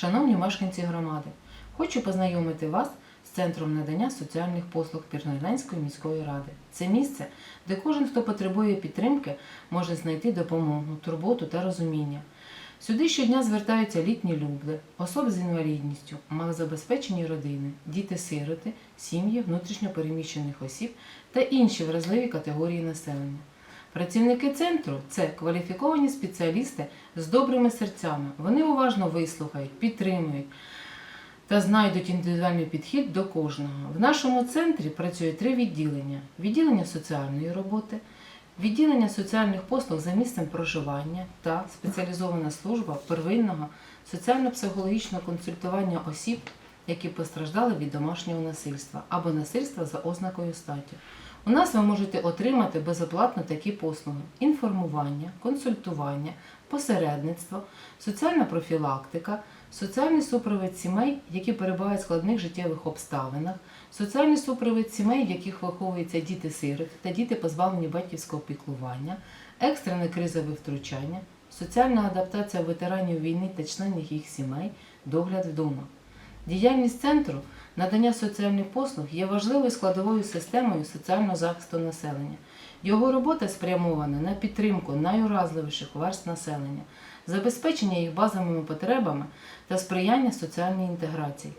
Шановні мешканці громади, хочу познайомити вас з центром надання соціальних послуг Пірнолянської міської ради. Це місце, де кожен, хто потребує підтримки, може знайти допомогу, турботу та розуміння. Сюди щодня звертаються літні люди, особи з інвалідністю, малозабезпечені родини, діти-сироти, сім'ї внутрішньопереміщених осіб та інші вразливі категорії населення. Працівники центру це кваліфіковані спеціалісти з добрими серцями. Вони уважно вислухають, підтримують та знайдуть індивідуальний підхід до кожного. В нашому центрі працює три відділення: відділення соціальної роботи, відділення соціальних послуг за місцем проживання та спеціалізована служба первинного соціально-психологічного консультування осіб, які постраждали від домашнього насильства або насильства за ознакою статі. У нас ви можете отримати безоплатно такі послуги: інформування, консультування, посередництво, соціальна профілактика, соціальний супровід сімей, які перебувають в складних життєвих обставинах, соціальний супровід сімей, в яких виховуються діти-сироти та діти позбавлені батьківського піклування, екстрене кризове втручання, соціальна адаптація ветеранів війни та членів їх сімей, догляд вдома. Діяльність центру надання соціальних послуг є важливою складовою системою соціального захисту населення. Його робота спрямована на підтримку найуразливіших верст населення, забезпечення їх базовими потребами та сприяння соціальній інтеграції.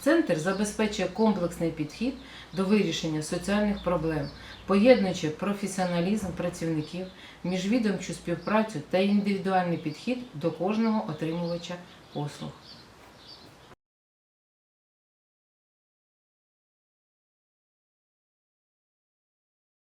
Центр забезпечує комплексний підхід до вирішення соціальних проблем, поєднуючи професіоналізм працівників, міжвідомчу співпрацю та індивідуальний підхід до кожного отримувача послуг.